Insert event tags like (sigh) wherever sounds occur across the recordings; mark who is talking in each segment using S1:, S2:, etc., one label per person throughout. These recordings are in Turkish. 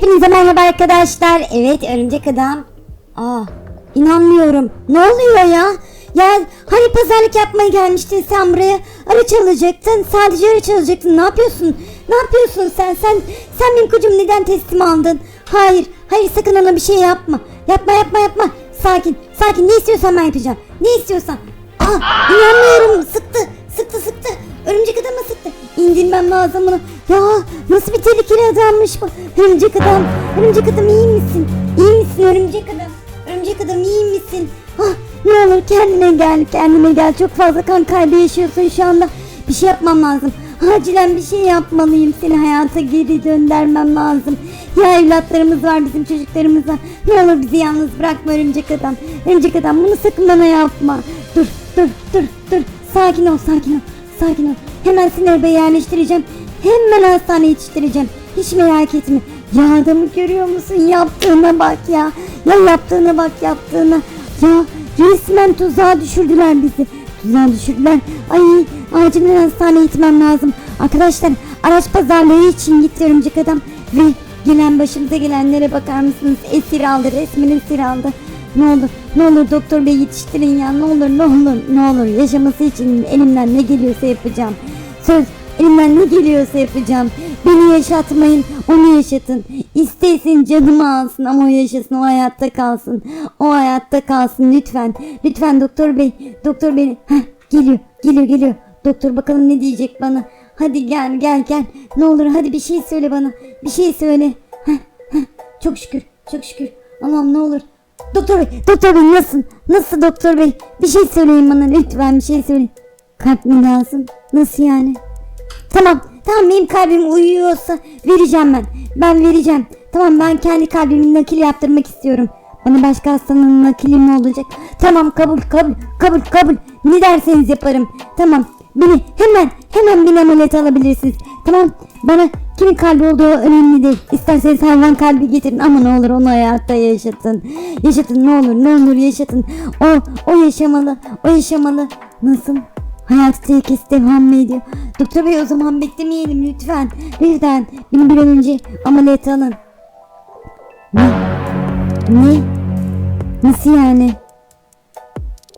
S1: Hepinize merhaba arkadaşlar. Evet örümcek adam. Aa inanmıyorum. Ne oluyor ya? Ya hani pazarlık yapmaya gelmiştin sen buraya. Araç alacaktın. Sadece araç alacaktın. Ne yapıyorsun? Ne yapıyorsun sen? Sen sen benim kocamı neden teslim aldın? Hayır. Hayır sakın ona bir şey yapma. Yapma yapma yapma. Sakin. Sakin. Ne istiyorsan ben yapacağım. Ne istiyorsan. Adammış bu. Örümcek adam. Örümcek adam iyi misin? İyi misin örümcek adam? Örümcek adam iyi misin? Ah, ne olur kendine gel. Kendine gel. Çok fazla kan kaybı yaşıyorsun şu anda. Bir şey yapmam lazım. Acilen bir şey yapmalıyım. Seni hayata geri döndürmem lazım. Ya evlatlarımız var bizim çocuklarımız var. Ne olur bizi yalnız bırakma örümcek adam. Örümcek adam bunu sakın bana yapma. Dur dur dur dur. Sakin ol sakin ol. Sakin ol. Hemen seni arabaya yerleştireceğim. Hemen hastaneye yetiştireceğim. Hiç merak etme. Ya adamı görüyor musun? Yaptığına bak ya. Ya yaptığına bak yaptığına. Ya resmen tuzağa düşürdüler bizi. Tuzağa düşürdüler. Ay acilen hastaneye gitmem lazım. Arkadaşlar araç pazarlığı için gitti örümcek adam. Ve gelen başımıza gelenlere bakar mısınız? Esir aldı resmen esir aldı. Ne olur ne olur doktor bey yetiştirin ya ne olur ne olur ne olur yaşaması için elimden ne geliyorsa yapacağım. Söz elimden ne geliyorsa yapacağım. Beni yaşatmayın onu yaşatın. İstesin canımı alsın ama o yaşasın o hayatta kalsın. O hayatta kalsın lütfen. Lütfen doktor bey doktor bey Heh, geliyor geliyor geliyor. Doktor bakalım ne diyecek bana. Hadi gel gel gel. Ne olur hadi bir şey söyle bana. Bir şey söyle. Heh, heh. Çok şükür çok şükür. Allah'ım ne olur. Doktor bey, doktor bey nasıl? Nasıl doktor bey? Bir şey söyleyin bana lütfen bir şey söyleyin. Kalp mi lazım? Nasıl yani? Tamam, tamam benim kalbim uyuyorsa vereceğim ben. Ben vereceğim. Tamam ben kendi kalbimin nakil yaptırmak istiyorum. Bana başka hastanın nakili mi olacak? Tamam kabul kabul kabul kabul. Ne derseniz yaparım. Tamam beni hemen hemen bir ameliyat alabilirsiniz. Tamam bana kimin kalbi olduğu önemli değil. İsterseniz hayvan kalbi getirin ama ne olur onu hayatta yaşatın. Yaşatın ne olur ne olur yaşatın. O o yaşamalı o yaşamalı. Nasıl? Hayat tehlikesi devam ediyor? Doktor bey o zaman beklemeyelim lütfen. Lütfen beni bir an önce ameliyat alın. Ne? Ne? Nasıl yani?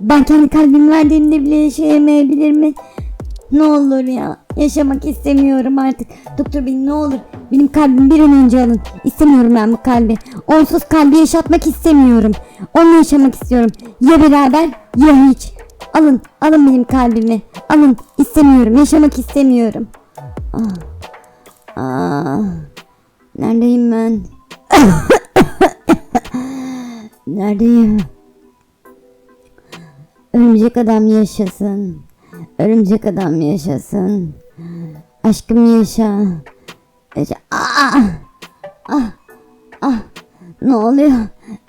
S1: Ben kendi kalbimi verdiğimde bile yaşayamayabilir mi? Ne olur ya. Yaşamak istemiyorum artık. Doktor bey ne olur. Benim kalbimi bir an önce alın. İstemiyorum ben bu kalbi. Onsuz kalbi yaşatmak istemiyorum. Onunla yaşamak istiyorum. Ya beraber ya hiç. Alın. Alın benim kalbimi. Alın. İstemiyorum. Yaşamak istemiyorum. Ah. Ah. Neredeyim ben? (coughs) Neredeyim? Örümcek adam yaşasın. Örümcek adam yaşasın. Aşkım yaşa. Yaşa. Ah! Ah! Ah! Ne oluyor?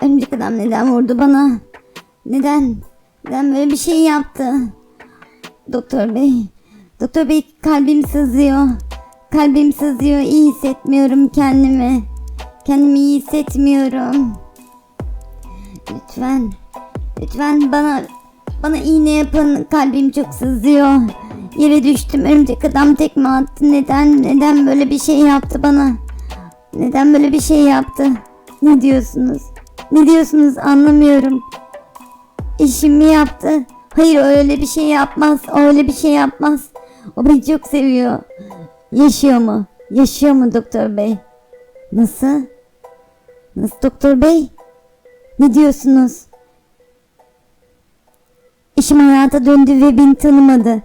S1: Örümcek adam neden vurdu bana? Neden? Neden böyle bir şey yaptı? Doktor bey. Doktor bey kalbim sızıyor. Kalbim sızıyor. İyi hissetmiyorum kendimi. Kendimi iyi hissetmiyorum. Lütfen. Lütfen bana bana iğne yapın. Kalbim çok sızıyor. Yere düştüm. Örümcek adam tekme attı. Neden? Neden böyle bir şey yaptı bana? Neden böyle bir şey yaptı? Ne diyorsunuz? Ne diyorsunuz? Anlamıyorum. İşimi yaptı. Hayır öyle bir şey yapmaz. Öyle bir şey yapmaz. O beni çok seviyor. Yaşıyor mu? Yaşıyor mu doktor bey? Nasıl? Nasıl doktor bey? Ne diyorsunuz? Eşim hayata döndü ve beni tanımadı.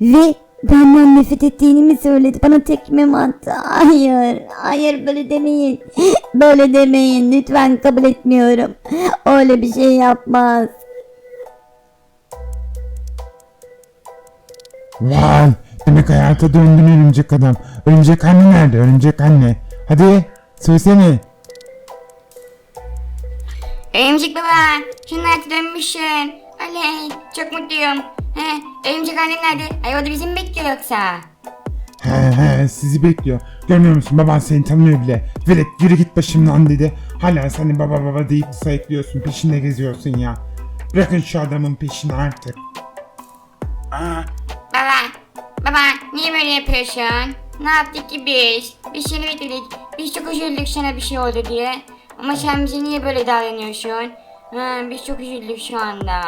S1: Ve benden nefret ettiğini mi söyledi? Bana tekme mi attı? Hayır, hayır böyle demeyin. (laughs) Böyle demeyin. Lütfen kabul etmiyorum. Öyle bir şey yapmaz.
S2: Vay demek hayata döndün örümcek adam. Örümcek anne nerede örümcek anne? Hadi söylesene.
S3: Örümcek baba, hayata dönmüşsün. Oley, çok mutluyum. He, örümcek annem nerede? Ay o da bizi mi bekliyor yoksa?
S2: He he sizi bekliyor. Görmüyor musun baban seni tanımıyor bile. Velet yürü git başımdan dedi. Hala seni baba baba deyip sayıklıyorsun peşinde geziyorsun ya. Bırakın şu adamın peşini artık. Aa,
S3: niye böyle yapıyorsun? Ne yaptık ki biz? Biz seni bekledik. biz çok üzüldük sana bir şey oldu diye. Ama sen bize niye böyle davranıyorsun? Ha, biz çok üzüldük şu anda.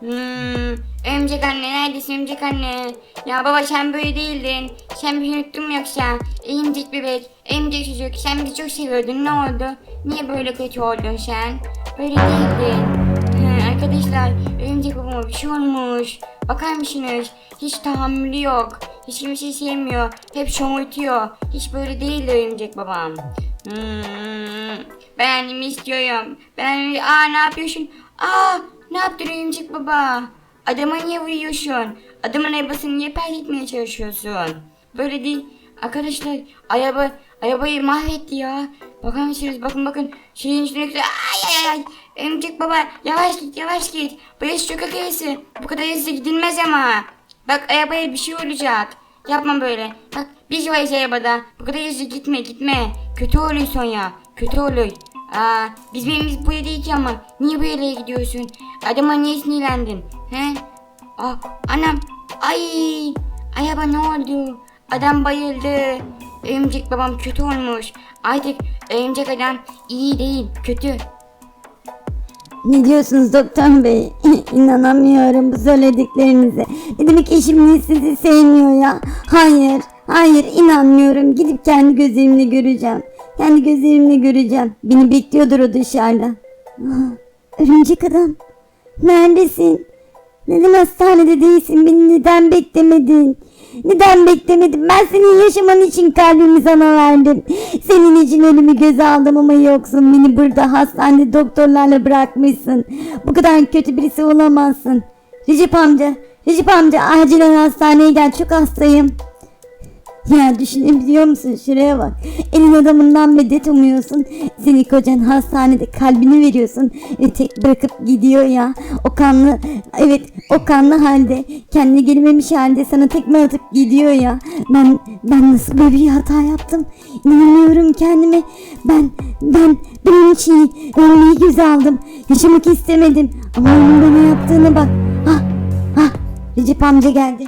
S3: Hmm, örümcek anne neredesin örümcek anne? Ya baba sen böyle değildin. Sen beni unuttun mu yoksa? Örümcek bebek, örümcek çocuk sen bizi çok seviyordun ne oldu? Niye böyle kötü oldun sen? Böyle değildin. Ha, arkadaşlar örümcek babama bir şey olmuş. Bakar mısınız? Hiç tahammülü yok. Hiç kimseyi sevmiyor. Hep şomurtuyor. Hiç böyle değil örümcek babam. Hmm, ben annemi istiyorum. Ben annemi... Aa ne yapıyorsun? Aa ne yaptın örümcek baba? Adama niye vuruyorsun? Adamın arabasını niye pert etmeye çalışıyorsun? Böyle değil. Arkadaşlar araba arabayı mahvetti ya. Bakar mısınız? Bakın bakın. Şeyin üstüne ay ay ay. Örümcek baba yavaş git yavaş git. Burası çok akıllısı. Bu kadar hızlı gidilmez ama. Bak arabaya bir şey olacak. Yapma böyle. Bak biz varız arabada. Bu kadar hızlı gitme gitme. Kötü olur sonra. Kötü olur. Aa, biz birimiz buraya değil ki ama. Niye böyle gidiyorsun? Adama niye sinirlendin? He? Aa, anam. Ay. Araba ne oldu? Adam bayıldı. Örümcek babam kötü olmuş. Artık örümcek adam iyi değil, kötü.
S1: Ne diyorsunuz doktor bey? (laughs) İnanamıyorum bu söylediklerinize. Demek eşim sizi sevmiyor ya? Hayır, hayır inanmıyorum. Gidip kendi gözlerimle göreceğim. Kendi gözlerimle göreceğim. Beni bekliyordur o dışarıda. (gasps) Örümcek adam. Neredesin? Neden hastanede değilsin? Beni neden beklemedin? Neden beklemedin? Ben senin yaşaman için kalbimi sana verdim. Senin için ölümü göze aldım ama yoksun. Beni burada hastanede doktorlarla bırakmışsın. Bu kadar kötü birisi olamazsın. Recep amca, Recep amca acilen hastaneye gel. Çok hastayım. Ya düşünebiliyor musun? Şuraya bak. Elin adamından medet umuyorsun. Seni kocan hastanede kalbini veriyorsun. Ve tek bırakıp gidiyor ya. O kanlı, evet o kanlı halde. Kendine gelmemiş halde sana tekme atıp gidiyor ya. Ben, ben nasıl böyle bir hata yaptım? İnanamıyorum kendime. Ben, ben, benim için ölmeyi göze aldım. Yaşamak istemedim. Ama onun bana yaptığına bak. Ah, ah, Recep amca geldi.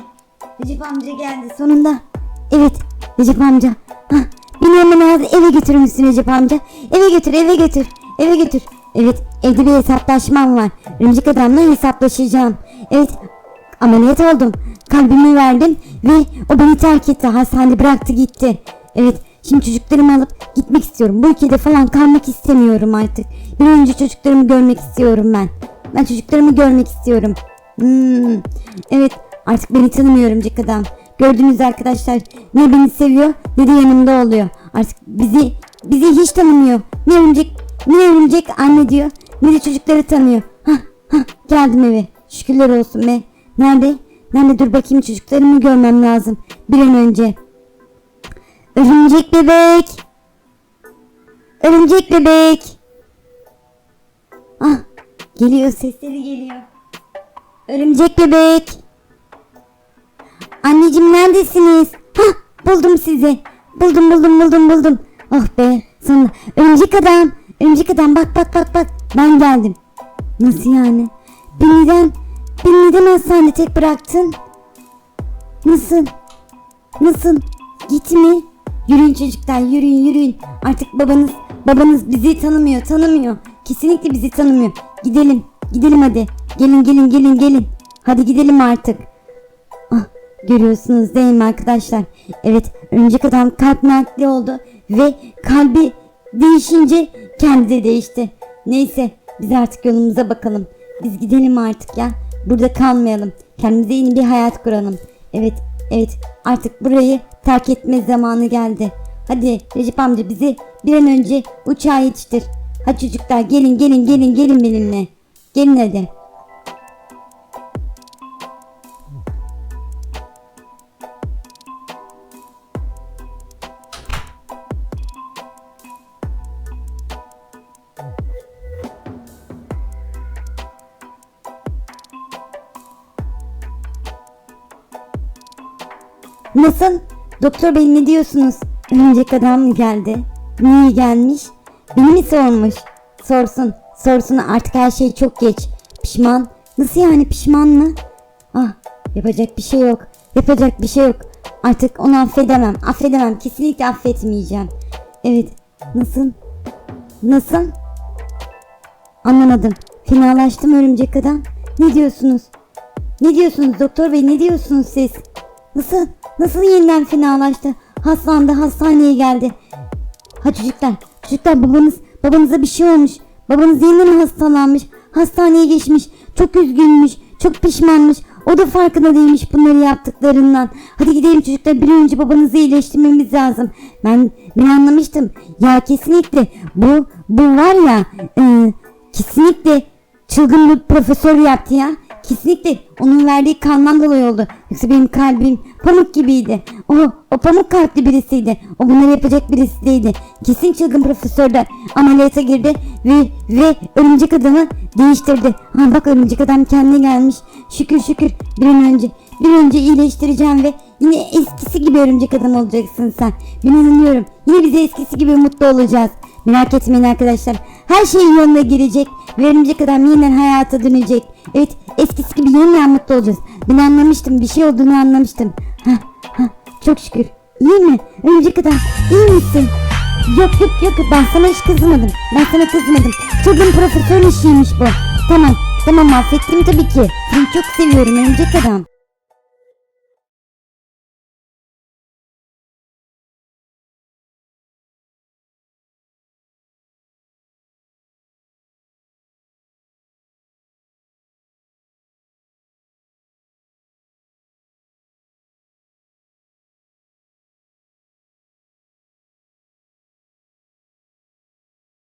S1: Recep amca geldi sonunda. Evet Recep amca. Hah, beni hemen az eve götürür müsün Recep amca? Eve götür eve götür. Eve götür. Evet evde bir hesaplaşmam var. Örümcek adamla hesaplaşacağım. Evet ameliyat oldum. Kalbimi verdim ve o beni terk etti. Hastanede bıraktı gitti. Evet şimdi çocuklarımı alıp gitmek istiyorum. Bu ülkede falan kalmak istemiyorum artık. Bir önce çocuklarımı görmek istiyorum ben. Ben çocuklarımı görmek istiyorum. Hmm, evet artık beni tanımıyor örümcek adam. Gördüğünüz arkadaşlar ne beni seviyor ne de yanımda oluyor. Artık bizi bizi hiç tanımıyor. Ne örümcek ne örümcek anne diyor ne de çocukları tanıyor. Hah hah geldim eve. Şükürler olsun be. Nerede? Nerede dur bakayım çocuklarımı görmem lazım. Bir an önce. Örümcek bebek. Örümcek bebek. Ah geliyor sesleri geliyor. Örümcek bebek. Anneciğim neredesiniz? Hah buldum sizi. Buldum buldum buldum buldum. Oh be sonunda. Örümcek adam. Örümcek adam bak bak bak bak. Ben geldim. Nasıl yani? Beni neden, beni neden hastanede tek bıraktın? Nasıl? Nasıl? Gitme. Yürüyün çocuklar yürüyün yürüyün. Artık babanız babanız bizi tanımıyor tanımıyor. Kesinlikle bizi tanımıyor. Gidelim gidelim hadi. Gelin gelin gelin gelin. Hadi gidelim artık. Görüyorsunuz değil mi arkadaşlar? Evet örümcek adam kalp nakli oldu ve kalbi değişince kendi de değişti. Neyse biz artık yolumuza bakalım. Biz gidelim artık ya. Burada kalmayalım. Kendimize yeni bir hayat kuralım. Evet evet artık burayı terk etme zamanı geldi. Hadi Recep amca bizi bir an önce uçağa yetiştir. Hadi çocuklar gelin gelin gelin gelin benimle. Gelin hadi. Nasıl? Doktor bey ne diyorsunuz? Örümcek adam mı geldi? Niye gelmiş? Beni mi sormuş? Sorsun. Sorsun artık her şey çok geç. Pişman. Nasıl yani pişman mı? Ah yapacak bir şey yok. Yapacak bir şey yok. Artık onu affedemem. Affedemem. Kesinlikle affetmeyeceğim. Evet. Nasıl? Nasıl? Anlamadım. Fenalaştım örümcek adam. Ne diyorsunuz? Ne diyorsunuz doktor bey ne diyorsunuz siz? Nasıl? Nasıl yeniden fenalaştı? Hastalandı hastaneye geldi. Ha çocuklar, çocuklar babanız, babanıza bir şey olmuş. Babanız yeniden hastalanmış. Hastaneye geçmiş. Çok üzgünmüş. Çok pişmanmış. O da farkında değilmiş bunları yaptıklarından. Hadi gidelim çocuklar bir önce babanızı iyileştirmemiz lazım. Ben ben anlamıştım. Ya kesinlikle bu bu var ya e, kesinlikle çılgın bir profesör yaptı ya. Kesinlikle onun verdiği kandan dolayı oldu. Yoksa benim kalbim pamuk gibiydi. O, o pamuk kalpli birisiydi. O bunları yapacak birisi değildi. Kesin çılgın profesör de ameliyata girdi ve, ve örümcek adamı değiştirdi. Ha bak örümcek adam kendine gelmiş. Şükür şükür bir an önce bir önce iyileştireceğim ve yine eskisi gibi örümcek adam olacaksın sen. Ben inanıyorum. Yine bize eskisi gibi mutlu olacağız. Merak etmeyin arkadaşlar. Her şey yoluna girecek ve örümcek adam yeniden hayata dönecek. Evet eskisi gibi yeniden mutlu olacağız. Ben anlamıştım bir şey olduğunu anlamıştım. Ha, ha, çok şükür. İyi mi? Örümcek adam iyi misin? Yok yok yok ben sana hiç kızmadım. Ben sana kızmadım. Çılgın profesörün işiymiş bu. Tamam tamam affettim tabii ki. Seni çok seviyorum örümcek adam.